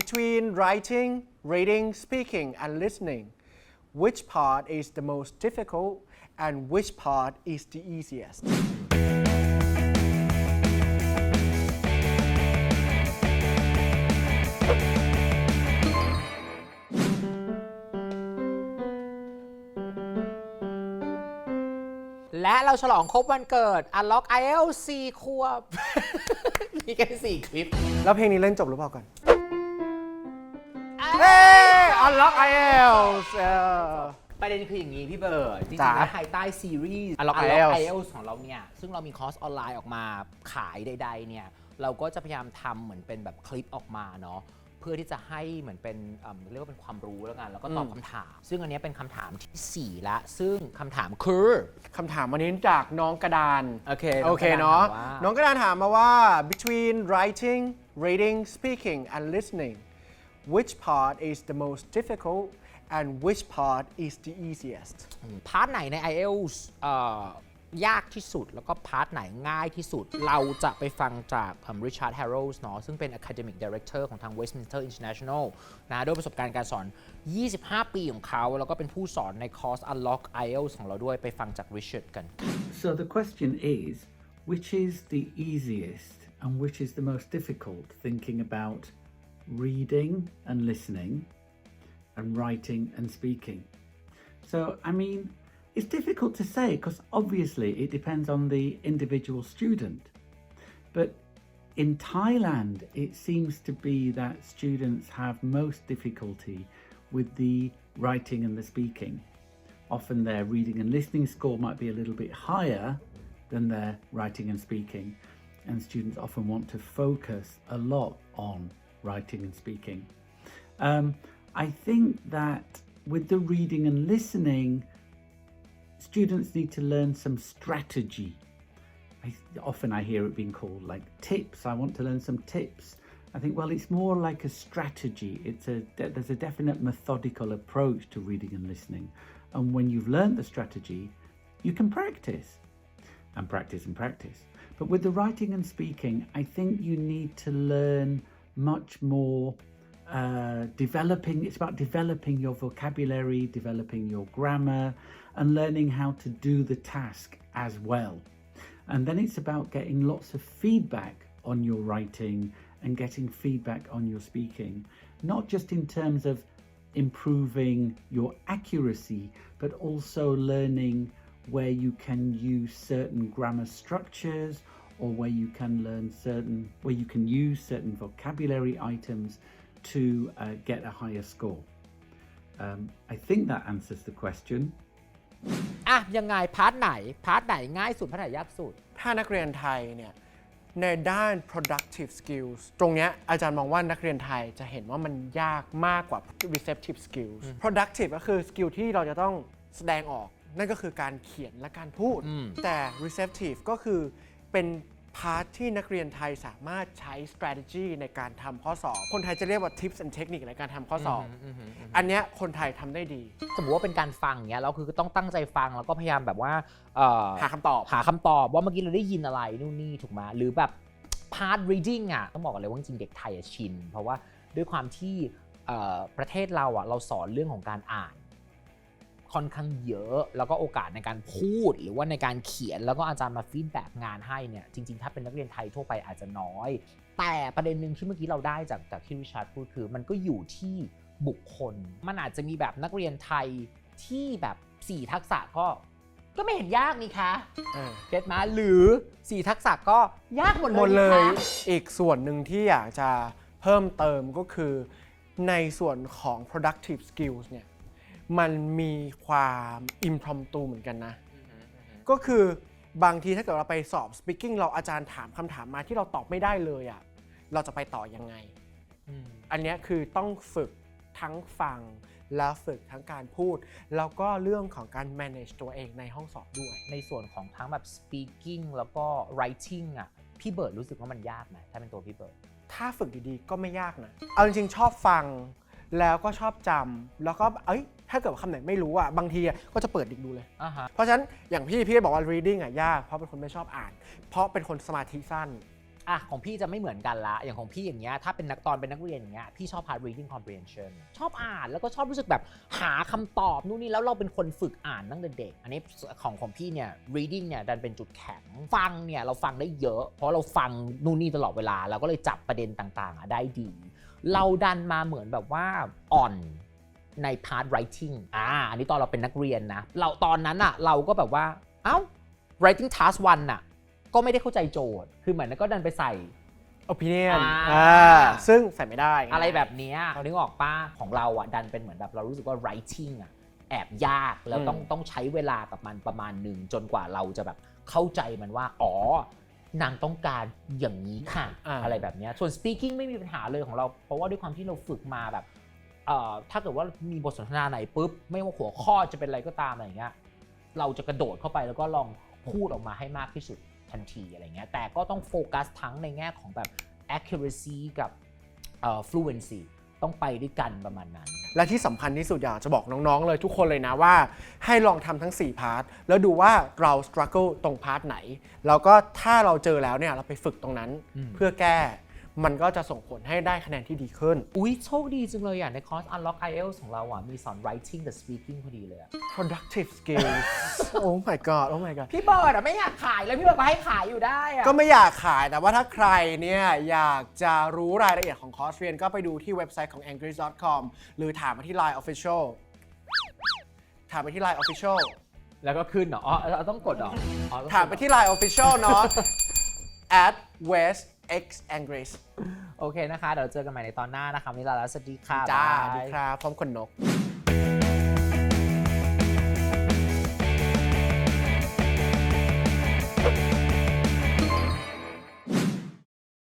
between writing, reading, speaking, and listening, which part is the most difficult and which part is the easiest? และเราฉลองครบวันเกิด Unlock IEL 4ขวบ มีแค่สี่คลิป แล้วเพลงนี้เล่นจบหรือเปล่าก่อน เฮ้ Unlock IELTS เออ ประเด็นคืออย่างนี้พี่เบิร์ดจริงจ๋าๆแล้วภายใต้ซีรีส์ Unlock Unlock IELTS IELTS ของเราเนี่ย ซึ่งเรามีคอร์สออนไลน์ออกมาขายใดๆเนี่ย เราก็จะพยายามทำเหมือนเป็นแบบคลิปออกมาเนาะเพื่อที่จะให้เหมือนเป็นเอิ่มเรียกว่าเป็นความรู้แล้วกัน แล้วก็ตอบอืมคำถาม ซึ่งอันเนี้ยเป็นคำถามทีสี่4ละซึ่งคำถามคือคำถามวันนี้จากน้องกระดาน โอเคโอเคเนาะ น้น้อองงกกระระดาดานนถาถามมมาว่า between writing reading speaking and listening which part is the most difficult and which part is the easiest พาร์ทไหนใน IELTS เอ่อยากที่สุด แล้วก็พาร์ทไหนง่ายที่สุด เราจะไปฟังจากริชาร์ดแฮร์โรสเนาะซึ่งเป็น Academic Director ของทาง Westminster International นะด้วยประสบการณ์การสอน 25 ปีของเขา แล้วก็เป็นผู้สอนในคอร์ส Unlock IELTS ของเราด้วยไปฟังจาก Richard กัน So the question is which is the easiest and which is the most difficult thinking about reading and listening and writing and speaking? So, I mean, it's difficult to say because obviously it depends on the individual student. But in Thailand, it seems to be that students have most difficulty with the writing and the speaking often their reading and listening score might be a little bit higher than their writing and speaking. And students often want to focus a lot on writing and speaking. Um, I think that with the reading and listening, students need to learn some strategy. I, often I hear it being called like tips. I want to learn some tips. I think well, it's more like a strategy. It's a there's a definite methodical approach to reading and listening, and when you've learned the strategy, you can practice and practice and practice. But with the writing and speaking, I think you need to learn much more. Uh, developing it's about developing your vocabulary, developing your grammar, and learning how to do the task as well. And then it's about getting lots of feedback on your writing and getting feedback on your speaking, not just in terms of improving your accuracy, but also learning where you can use certain grammar structures or where you can learn certain, where you can use certain vocabulary items to uh, get a higher score. Um, I think that answers the question. อะยังไงพาร์ทไหนพาร์ทไหนง่ายสุดพาร์ทไหนยากสุด ถ้านักเรียนไทยเนี่ยในด้าน productive skills ตรงเนี้ยอาจารย์มองว่านักเรียนไทยจะเห็นว่ามันยากมากกว่า receptive skills productive ก็คือสกิลที่เราจะต้องแสดงออก นั่นก็คือการเขียนและการพูด แต่ receptive ก็คือ เป็นพาร์ทที่นักเรียนไทยสามารถใช้ strategy ในการทำข้อสอบ คนไทยจะเรียกว่า tips and technique ในการทำข้อสอบ อันเนี้ยคนไทยทำได้ดี สมมติว่าเป็นการฟังเนี้ยเราคือต้องตั้งใจฟังแล้วก็พยายามแบบว่าเอ่อหาคำตอบ หาคำตอบว่าเมื่อกี้เราได้ยินอะไรนู่นนี่ถูกไหมหรือแบบ part reading อะต้องบอกกันเลยว่าจริงๆเด็กไทยอะชิน เพราะว่าด้วยความที่เอ่อประเทศเราอะเราสอนเรื่องของการอ่าน ค่อนข้างเยอะ แล้วก็โอกาสในการพูดหรือว่าในการเขียนแล้วก็อาจารย์มาฟีดแบ็กงานให้เนี่ยจริง ๆ ถ้าเป็นนักเรียนไทยทั่วไปอาจจะน้อย แต่ประเด็นหนึ่งที่เมื่อกี้เราได้จากจากที่ริชาร์ดพูดคือ มันก็อยู่ที่บุคคล มันอาจจะมีแบบนักเรียนไทยที่แบบ 4 ทักษะก็ก็ไม่เห็นยากนี่คะเออเก็ตมาหรือ4ทักษะก็ยากหมดเลยหมดเลยนี่คะอีกส่วนหนึ่งที่อยากจะเพิ่มเติมก็คือ ในส่วนของ productive skills เนี่ย มันมีความ impromptu เหมือนกันนะ ก็คือบางทีถ้าเกิดเราไปสอบ speaking เราอาจารย์ถามคำถามมาที่เราตอบไม่ได้เลยอะ่ะเราจะไปต่อยังไงอืมอันเนี้ยคือต้องฝึกทั้งฟัง แล้วฝึกทั้งการพูด แล้วก็เรื่องของการ manage ตัวเองในห้องสอบด้วย ในส่วนของทั้งแบบ speaking แล้วก็ writing อะพี่เบิร์ดรู้สึกว่ามันยากไหมถ้าเป็นตัวพี่เบิร์ดถ้าฝึกดีๆก็ไม่ยากนะ เอาจริงๆชอบฟังแล้วก็ชอบจำแล้วก็เอ้ย ถ้าเกิดว่าคำไหนไม่รู้อะบางทีอะก็จะเปิดดิกดูเลย อ่าฮะ เพราะฉะนั้นอย่างพี่พี่ก็บอกว่า reading อะยากเพราะเป็นคนไม่ชอบอ่าน เพราะเป็นคนสมาธิสั้น อะของพี่จะไม่เหมือนกันละอย่างของพี่อย่างเงี้ยถ้าเป็นนักตอนเป็นนักเรียนอย่างเงี้ยพี่ชอบ part reading comprehension ชอบอ่านแล้วก็ชอบรู้สึกแบบหาคำตอบนู่นนี่แล้วเราเป็นคนฝึกอ่านตั้งแต่เด็ก อันนี้ของของพี่เนี่ย reading เนี่ยดันเป็นจุดแข็งฟังเนี่ยเราฟังได้เยอะ เพราะเราฟังนู่นนี่ตลอดเวลาเราก็เลยจับประเด็นต่างๆอะได้ดี เราดันมาเหมือนแบบว่าอ่อน ใน part writing อ่า อันนี้ตอนเราเป็นนักเรียนนะ เราตอนนั้นอะเราก็แบบว่า เอ้า writing task one อะก็ไม่ได้เข้าใจโจทย์ คือเหมือนก็ดันไปใส่ opinion อ่า อ่าซึ่งใส่ไม่ได้อะไรแบบเนี้ยเรานึกออกป้าของเราอะดันเป็นเหมือนแบบเรารู้สึกว่า writing อะแอบยาก แล้วต้องต้องใช้เวลากับมันประมาณหนึ่ง จนกว่าเราจะแบบเข้าใจมันว่า อ๋อ นางต้องการอย่างนี้ค่ะ อ่า อะไรแบบเนี้ยส่วน speaking ไม่มีปัญหาเลยของเรา เพราะว่าด้วยความที่เราฝึกมาแบบเอ่อ ถ้าเกิดว่ามีบทสนทนาไหนปุ๊บ ไม่ว่าหัวข้อจะเป็นอะไรก็ตามอะไรอย่างเงี้ยเราจะกระโดดเข้าไปแล้วก็ลองพูดออกมาให้มากที่สุดทันทีอะไรเงี้ยแต่ก็ต้องโฟกัสทั้งในแง่ของแบบ accuracy กับเอ่อ fluency ต้องไปด้วยกันประมาณนั้น และที่สำคัญที่สุดอยากจะบอกน้องๆเลยทุกคนเลยนะว่า ให้ลองทำทั้ง 4 พาร์ท แล้วดูว่าเรา struggle ตรงพาร์ทไหน แล้วก็ถ้าเราเจอแล้วเนี่ยเราไปฝึกตรงนั้นอืมเพื่อแก้ มันก็จะส่งผลให้ได้คะแนนที่ดีขึ้น อุ๊ยโชคดีจังเลยอะในคอร์ส Unlock IELTS ของเราอะมีสอน writing กับ speaking พอดีเลยอะ productive skills oh my god oh my god พี่เบิร์ดอะไม่อยากขายแล้วพี่เบิร์ดก็ให้ขายอยู่ได้อะก็ไม่อยากขายแต่ว่าถ้าใครเนี่ยอยากจะรู้รายละเอียดของคอร์สเรียนก็ไปดูที่เว็บไซต์ของ angry.com หรือถามมาที่ Line Official ถามไปที่ Line Official แล้วก็ขึ้นเหรออ๋อเราต้องกดเหรออ๋อต้องกดเหรอ ถามไปที่ Line Official เนาะ at west x angry โอเคนะคะ เดี๋ยวเจอกันใหม่ในตอนหน้านะคะวันนี้ลาแล้วสวัสดีค่ะจ้าบ๊ยบยดีครับพร้อมคนนก